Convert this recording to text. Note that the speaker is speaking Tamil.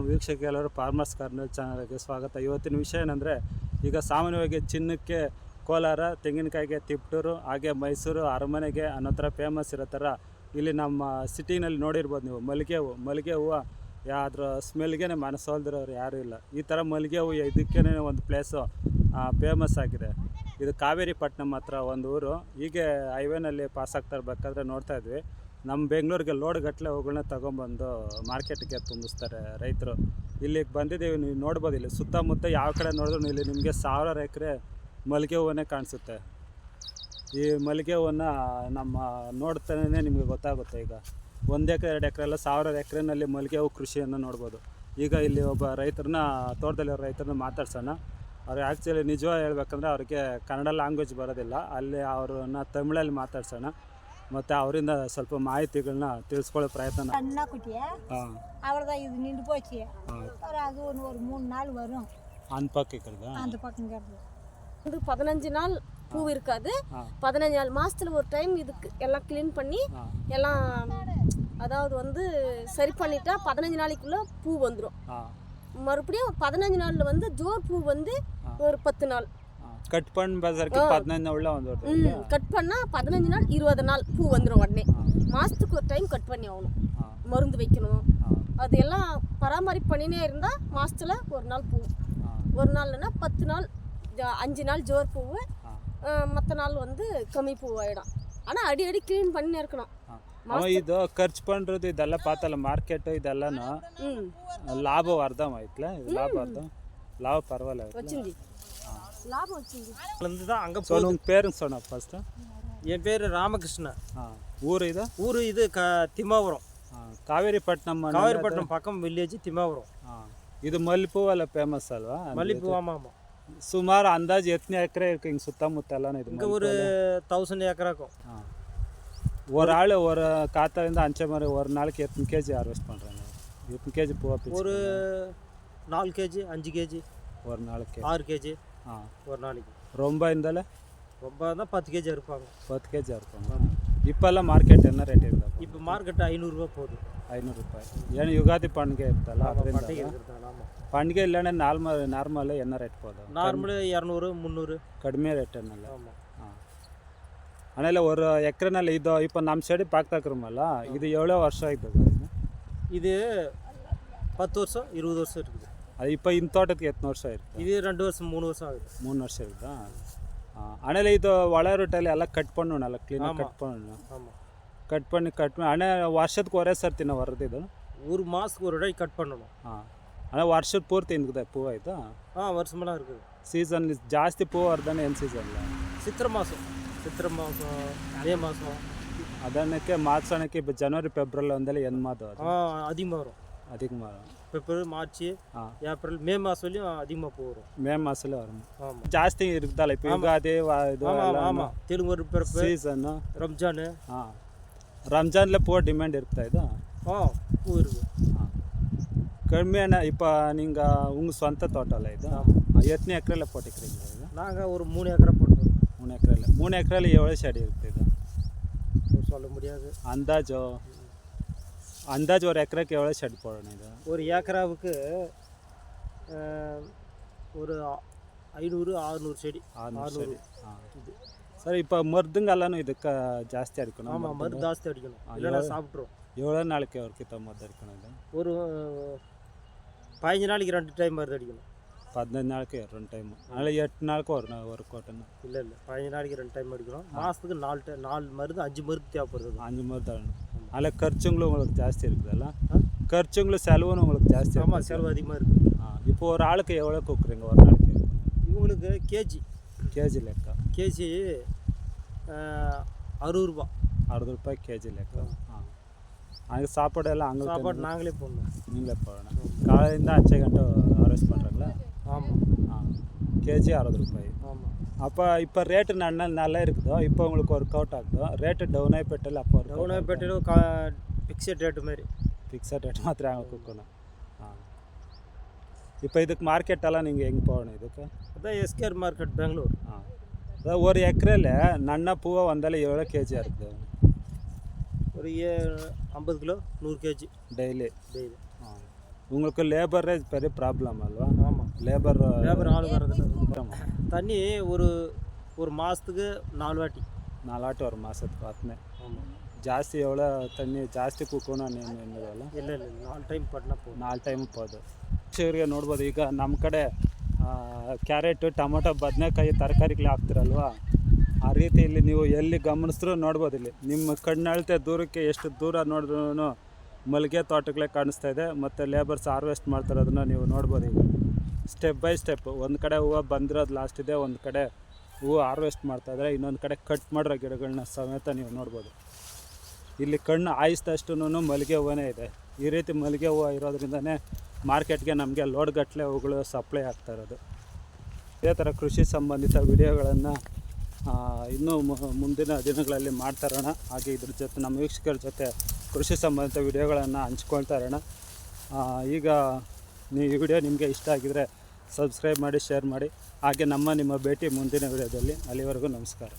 ನಮ್ಮ ವೀಕ್ಷಕರೆಲ್ಲರೂ ಫಾರ್ಮರ್ಸ್ ಕಾರ್ನರ್ ಚಾನಲ್ಗೆ ಸ್ವಾಗತ. ಇವತ್ತಿನ ವಿಷಯ ಏನಂದರೆ, ಈಗ ಸಾಮಾನ್ಯವಾಗಿ ಚಿನ್ನಕ್ಕೆ ಕೋಲಾರ, ತೆಂಗಿನಕಾಯಿಗೆ ತಿಪ್ಟೂರು, ಹಾಗೆ ಮೈಸೂರು, ಅರಮನೆಗೆ ಅನ್ನೋ ಥರ ಫೇಮಸ್ ಇರೋ ಥರ ಇಲ್ಲಿ ನಮ್ಮ ಸಿಟಿನಲ್ಲಿ ನೋಡಿರ್ಬೋದು ನೀವು. ಮಲ್ಲಿಗೆ ಹೂವು ಮಲ್ಲಿಗೆ ಹೂವು ಯಾವ್ದ್ರ ಸ್ಮೆಲ್ಗೆ ಮನಸ್ಸೋಲ್ದಿರೋರು ಯಾರೂ ಇಲ್ಲ. ಈ ಥರ ಮಲ್ಲಿಗೆ ಹೂವು ಇದಕ್ಕೇ ಒಂದು ಪ್ಲೇಸು ಫೇಮಸ್ ಆಗಿದೆ. ಇದು ಕಾವೇರಿ ಪಟ್ಟಣಂ ಹತ್ರ ಒಂದು ಊರು. ಹೀಗೆ ಹೈವೇನಲ್ಲಿ ಪಾಸ್ ಆಗ್ತಾ ಇರ್ಬೇಕಾದ್ರೆ ನೋಡ್ತಾ ಇದ್ವಿ. ನಮ್ಮ ಬೆಂಗಳೂರಿಗೆ ಲೋಡ್ ಗಟ್ಟಲೆ ಹೂಗಳನ್ನ ತೊಗೊಂಬಂದು ಮಾರ್ಕೆಟ್ಗೆ ತುಂಬಿಸ್ತಾರೆ ರೈತರು. ಇಲ್ಲಿಗೆ ಬಂದಿದ್ದೀವಿ, ನೀವು ನೋಡ್ಬೋದು, ಇಲ್ಲಿ ಸುತ್ತಮುತ್ತ ಯಾವ ಕಡೆ ನೋಡಿದ್ರು ಇಲ್ಲಿ ನಿಮಗೆ ಸಾವಿರಾರು ಎಕರೆ ಮಲ್ಲಿಗೆ ಹೂವನ್ನೇ ಕಾಣಿಸುತ್ತೆ. ಈ ಮಲ್ಲಿಗೆ ಹೂವನ್ನು ನಮ್ಮ ನೋಡ್ತಾನೆ ನಿಮಗೆ ಗೊತ್ತಾಗುತ್ತೆ ಈಗ. ಒಂದು ಎಕರೆ, ಎರಡು ಎಕರೆ ಎಲ್ಲ ಸಾವಿರಾರು ಎಕರೆನಲ್ಲಿ ಮಲ್ಲಿಗೆ ಹೂವು ಕೃಷಿಯನ್ನು ನೋಡ್ಬೋದು. ಈಗ ಇಲ್ಲಿ ಒಬ್ಬ ರೈತರನ್ನ ತೋಟದಲ್ಲಿರೋ ರೈತರನ್ನ ಮಾತಾಡ್ಸೋಣ. ಅವ್ರು ಆ್ಯಕ್ಚುಲಿ ನಿಜವಾಗಿ ಹೇಳ್ಬೇಕಂದ್ರೆ ಅವ್ರಿಗೆ ಕನ್ನಡ ಲ್ಯಾಂಗ್ವೇಜ್ ಬರೋದಿಲ್ಲ. ಅಲ್ಲಿ ಅವ್ರನ್ನ ತಮಿಳಲ್ಲಿ ಮಾತಾಡ್ಸೋಣ. ಮತ್ತು ಅವರಿಂದ ಸ್ವಲ್ಪ மாயத்திகள்னா ತಿಳಿಸ್ಕೊಳ್ಳೋ ಪ್ರಯತ್ನ அண்ணா குட்டியை ಹಾಂ அவ்வளோதான் இது நின்று போச்சு ಹಾಂ ஒரு அது ஒன்று ஒரு மூணு நாள் வரும் அன்பக்கிக்கிறதா அந்த பக்கங்கிறது வந்து பதினஞ்சு நாள் பூ இருக்காது ஆ. பதினஞ்சு நாள் மாசத்துல ஒரு டைம் இதுக்கு எல்லாம் க்ளீன் பண்ணி ஆ. எல்லாம் அதாவது வந்து சரி பண்ணிட்டா பதினஞ்சு நாளைக்குள்ள பூ வந்துடும் ಹಾಂ மறுபடியும் பதினஞ்சு நாள்ல வந்து ஜோர் பூ வந்து ஆ. ஒரு பத்து நாள் கட் பண்ணுறதுக்கு பதினஞ்சு நாள்லாம் வந்துடும் ம் கட் பண்ணால் பதினஞ்சு நாள் இருபது நாள் பூ வந்துடும் உடனே. மாதத்துக்கு ஒரு டைம் கட் பண்ணி ஆகணும். மருந்து வைக்கணும். அது எல்லாம் பராமரிப்பு பண்ணினே இருந்தால் மாதத்தில் ஒரு நாள் பூ. ஒரு நாள்னா பத்து நாள் அஞ்சு நாள் ஜோர் பூ மற்ற நாள் வந்து கம்மி பூ ஆகிடும் ஆனால் அடி அடி க்ளீன் பண்ணி இருக்கணும். ಅವನ್ ಇದು ಖರ್ಚು ಪಂಡ್ರದು ಇದೆಲ್ಲ ಪಾತಲ್ಲ ಮಾರ್ಕೆಟ್ லாபம் ಲಾಭ ವರ್ಧಮ லாபம் ಲಾಭ லாபம் பரவாயில்ல ಪರವಾಗಿಲ್ಲ லாபம் வச்சிருந்தி இருந்து தான் அங்கே ಸೊ ನಿಮ್ಮ பேருங்க சொன்ன ಫಸ್ಟ್ என் பேர் ராமகிருஷ்ணன் ಹಾಂ ಊರು ಇದು ஊர் இது க திம்மாபுரம் ಹಾಂ ಕಾವೇರಿ ಪಟ್ಟಣಂ காவேரிப்பட்டினம் பக்கம் வில்லேஜ் திம்மாபுரம் ಹಾಂ ಇದು ಮಲ್ಲಿಪೂ ಎಲ್ಲ ಫೇಮಸ್ ಅಲ್ವಾ மல்லிப்பூ ஆமாம் ஆமாம் ಸುಮಾರು ಅಂದಾಜು ಎತ್ತನೇ ಎಕರೆ இருக்கு ಹಿಂಗೆ ಸುತ್ತಮುತ್ತ ಎಲ್ಲಾನು ಇದು இங்கே ஒரு தௌசண்ட் ஏக்கராக்கும் ಹಾಂ ஒரு ஆள் ஒரு காத்தாலேருந்து அஞ்சு மாதிரி ஒரு நாளைக்கு எத்தனை கேஜி ஹார்வெஸ்ட் பண்ணுறாங்க எத்தனை கேஜி பூவா பிச்சு ஒரு நாலு கேஜி அஞ்சு கேஜி ஒரு நாளைக்கு ஆறு கேஜி ஆ ஒரு நாளைக்கு ரொம்ப இருந்தாலும் ரொம்ப தான் பத்து கேஜி இருப்பாங்க பத்து கேஜி இருப்பாங்க இப்போல்லாம் ಮಾರ್ಕೆಟ್ என்ன ರೇಟ್ ಇರ್ತದೆ இப்போ மார்க்கெட்டு ஐநூறுரூவா போகுது ಐನೂರು ರೂಪಾಯಿ ಏನು ಯುಗಾದಿ ಪಂಡಿಗೆ ಇರ್ತಲ್ಲ ஆமாம் ಅದರಿಂದ பண்டிகை இருக்கிறதால ஆமாம் ಪಂಡಿಗೆ ಇಲ್ಲನೇ ನಾರ್ಮಲ್ ನಾರ್ಮಲ್ ಎನ್ನ ರೇಟ್ போதும் நார்மலு இரநூறு முந்நூறு ಕಡಿಮೆ ರೇಟ್ ಏನಲ್ಲ ஆமாம் ಹಾಂ ಆಮೇಲೆ ஒரு ಎಕರೆನಲ್ಲಿ ಇದು இப்போ ನಮ್ಮ ಸೈಡ್ ಪಾಕ್ತಾಕ್ರಮಲ್ಲ ಇದು ಏಳೋ ವರ್ಷ ಇದ್ದದು இது பத்து வருஷம் இருபது வருஷம் இருக்குது ಅದು இப்போ ಇನ್ ತೋಟಕ್ಕೆ ಎತ್ತನ ವರ್ಷ ಇರುತ್ತೆ இது ரெண்டு வருஷம் மூணு வருஷம் ஆகுது மூணு வருஷம் இருக்குதா ஆனால இது வளர ரொட்டையில எல்லாம் கட் பண்ணணும் நல்லா க்ளீனாக ஆமா. கட் பண்ணணும் ஆமாம் கட் பண்ணி கட் பண்ணி ஆனால் ವರ್ಷಕ್ಕೆ ஒரே ಸರ್ತಿ ನಾವು ವರದು ಇದು ஒரு மாதத்துக்கு ஒரு இடம் கட் பண்ணணும் ಹಾಂ ஆனால் ವರ್ಷದ ಪೂರ್ತಿ ಇಂಗಿದೆ ಪೂ ಆಯ್ತಾ ஆ வருஷமெல்லாம் இருக்குது ಸೀಸನ್ ಜಾಸ್ತಿ ಪೂ ವರ್ಧನೆ ಏನು ಸೀಸನ್ ಇಲ್ಲ சித்திரை மாதம் சித்திரை மாதம் மே மாதம் ಅದನ್ನಕ್ಕೆ ಮಾರ್ಚಣಕ್ಕೆ இப்போ ಜನವರಿ ಫೆಬ್ರವರಿ ಒಂದಲ್ಲಿ ಏನು ಮಾತು ಅದು ஆ அதிகமாக வரும் அதிகமாக வரும். பிப்ரவரி மார்ச் ஏப்ரல் மே மாசம்லயும் அதிகமா போகும். மே மாதத்துல வரும். ஜாஸ்தி இருக்குதால? இப்போ யுகாதி ஆமாம் தெலுங்கு பிறப்பு சீசன் ரம்ஜான். ರಂಜಾನ್ಲ ಪೂರ್ ಡಿಮ್ಯಾಂಡ್ ಇರ್ತಾ ಇದು ಹಾಂ ಹೂ ಇರ್ಬೋದು ಕಡಿಮೆನ கடுமையான இப்போ நீங்கள் உங்கள் சொந்த ಅಲ್ಲ ಇದು எத்தனை ಎಕರೆಲ್ಲ ಪೋಟಿಕ್ರಿ ಇದು நாங்கள் ஒரு மூணு ஏக்கரை போட்டுருவோம் மூணு ஏக்கரில். மூணு ஏக்கரில் எவ்வளோ செடி இருக்குது இது? சொல்ல முடியாது. அந்தாஜோ அந்தாஜ் ஒரு ஏக்கருக்கு எவ்வளோ ஷெட் போடணும் இது ஒரு ஏக்கராவுக்கு ஒரு ಐನೂರು ಆರುನೂರು ಸೆಡಿ ಆರುನೂರು இது. சார் இப்போ மருந்துங்கெல்லாம் இதுக்கு ஜாஸ்தியாக அடிக்கணும். ஆமாம் மருந்து ஜாஸ்தி அடிக்கணும். இல்லைன்னா சாப்பிட்ருவோம் எவ்வளோ நாளைக்கு ஒரு கிட்ட மருந்து அடிக்கணும் இது? ஒரு பதினஞ்சு நாளைக்கு ரெண்டு டைம் மருந்து அடிக்கணும். பதினஞ்சு நாளைக்கு ரெண்டு டைம் அதனால் எட்டு நாளைக்கு ஒரு நாள் ஒரு கோட்டைன்னு இல்லை இல்லை. பதினஞ்சு நாளைக்கு ரெண்டு டைம் அடிக்கணும். மாதத்துக்கு நாலு டைம் நாலு மருந்து அஞ்சு மருந்து தேவைப்படுது. அஞ்சு மருந்து தரணும் அதில் ಖರ್ಚುங்களும் உங்களுக்கு ஜாஸ்தி இருக்குதுல்ல ಖರ್ಚುங்களும் செலவும் உங்களுக்கு ஜாஸ்தி ஆமாம் செலவு அதிகமாக இருக்குது ஆ இப்போ ஒரு ஆளுக்கு எவ்வளோ கொடுக்குறீங்க? ஒரு நாளைக்கு இவங்களுக்கு கேஜி. கேஜி லெக்கா? கேஜி அறுபது ரூபா. அறுபது ரூபாய் கேஜி லெக்கா? ஆ. அங்கே சாப்பாடு எல்லாம் அங்கே சாப்பாடு நாங்களே போடணும். நீங்களே போடணும். காலையிலேருந்து அஞ்சு கண்டை அரேஞ்ச் பண்ணுறாங்களா ஆமாம் ஆ. கேஜி அறுபது ரூபாய். ஆமாம் அப்போ இப்போ ரேட்டு நல்ல நல்லா இருக்குதோ இப்போ உங்களுக்கு ஒர்க் அவுட் ஆகுதோ ரேட்டு ಡೌನ್ ಆಗಿಬಿಟ್ಟಲ್ಲ அப்போ டவுனாப்பேட்டையில் கா ஃபிக்ஸட் ரேட்டு மாதிரி ಫಿಕ್ಸಡ್ ರೇಟ್ ಮಾತ್ರ ಹಂಗೆ ಕುಕ್ಕೋಣ ಹಾಂ இப்போ இதுக்கு மார்க்கெட் எல்லாம் நீங்கள் ಹೆಂಗೆ போகணும் இதுக்கு அதான் எஸ்கேஆர் மார்க்கெட் பெங்களூர் ಹಾಂ அதாவது ஒரு எக்கரையில் நன்ன பூவை வந்தாலும் எவ்வளோ கேஜியாக இருக்குது ஒரு ஏ ஐம்பது கிலோ நூறு கேஜி டெய்லி டெய்லி ಹಾಂ உங்களுக்கு லேபரே பெரிய ப்ராப்ளம் அல்வா ஆமாம் லேபர் லேபர் ஆள் வர்றது தண்ணி ஒரு ஒரு மாதத்துக்கு நாலு வாட்டி ನಾಲಾಟು ಅವ್ರ ಮಾಸದ ಆತ್ಮೆ ஆமாம் ಜಾಸ್ತಿ ಎವಳ ತಣ್ಣಿ ಜಾಸ್ತಿ ಕುಕ್ಕೋಣ ನೀನು ಎನ್ನುವಲ್ಲ இல்லை இல்லை நாலு டைம் பட்டினா போதும் ನಾಲ್ಕು ಟೈಮ್ ಹೋದು ಶಿವರಿಗೆ ನೋಡ್ಬೋದು ಈಗ ನಮ್ಮ ಕಡೆ ಕ್ಯಾರೆಟು ಟೊಮೊಟೊ ಬದನೆಕಾಯಿ ತರಕಾರಿಗಳು ಹಾಕ್ತಿರಲ್ವ ಆ ರೀತಿ ಇಲ್ಲಿ ನೀವು ಎಲ್ಲಿ ಗಮನಿಸಿದ್ರೂ ನೋಡ್ಬೋದು ಇಲ್ಲಿ ನಿಮ್ಮ ಕಣ್ಣಳತೆ ದೂರಕ್ಕೆ ಎಷ್ಟು ದೂರ ನೋಡಿದ್ರೂ ಮಲ್ಲಿಗೆ ತೋಟಗಳೇ ಕಾಣಿಸ್ತಾ ಇದೆ ಮತ್ತು ಲೇಬರ್ಸ್ ಹಾರ್ವೆಸ್ಟ್ ಮಾಡ್ತಿರೋದನ್ನ ನೀವು ನೋಡ್ಬೋದು ಈಗ ಸ್ಟೆಪ್ ಬೈ ಸ್ಟೆಪ್ ಒಂದು ಕಡೆ ಹೂವು ಬಂದಿರೋದು ಲಾಸ್ಟ್ ಇದೆ, ಒಂದು ಕಡೆ ಹೂವು ಹಾರ್ವೆಸ್ಟ್ ಮಾಡ್ತಾ ಇದ್ದಾರೆ ಇನ್ನೊಂದು ಕಡೆ ಕಟ್ ಮಾಡಿರೋ ಗಿಡಗಳನ್ನ ಸಮೇತ ನೀವು ನೋಡ್ಬೋದು. ಇಲ್ಲಿ ಕಣ್ಣು ಆಯಿಸಿದಷ್ಟು ಮಲ್ಲಿಗೆ ಹೂವೇ ಇದೆ. ಈ ರೀತಿ ಮಲ್ಲಿಗೆ ಹೂವು ಇರೋದ್ರಿಂದನೇ ಮಾರ್ಕೆಟ್ಗೆ ನಮಗೆ ಲೋಡ್ಗಟ್ಟಲೆ ಹೂಗಳು ಸಪ್ಲೈ ಆಗ್ತಾ ಇರೋದು. ಇದೇ ಥರ ಕೃಷಿ ಸಂಬಂಧಿತ ವಿಡಿಯೋಗಳನ್ನು ಇನ್ನೂ ಮುಂದಿನ ದಿನಗಳಲ್ಲಿ ಮಾಡ್ತಾ ಇರೋಣ. ಹಾಗೆ ಇದ್ರ ಜೊತೆ ನಮ್ಮ ವೀಕ್ಷಕರ ಜೊತೆ ಕೃಷಿ ಸಂಬಂಧಿತ ವಿಡಿಯೋಗಳನ್ನು ಹಂಚ್ಕೊಳ್ತಾ ಇರೋಣ. ಈಗ ಈ ವಿಡಿಯೋ ನಿಮಗೆ ಇಷ್ಟ ಆಗಿದರೆ ಸಬ್ಸ್ಕ್ರೈಬ್ ಮಾಡಿ ಶೇರ್ ಮಾಡಿ. ಹಾಗೆ ನಮ್ಮ ನಿಮ್ಮ ಭೇಟಿ ಮುಂದಿನ ವಿಡಿಯೋದಲ್ಲಿ. ಅಲ್ಲಿವರೆಗೂ ನಮಸ್ಕಾರ.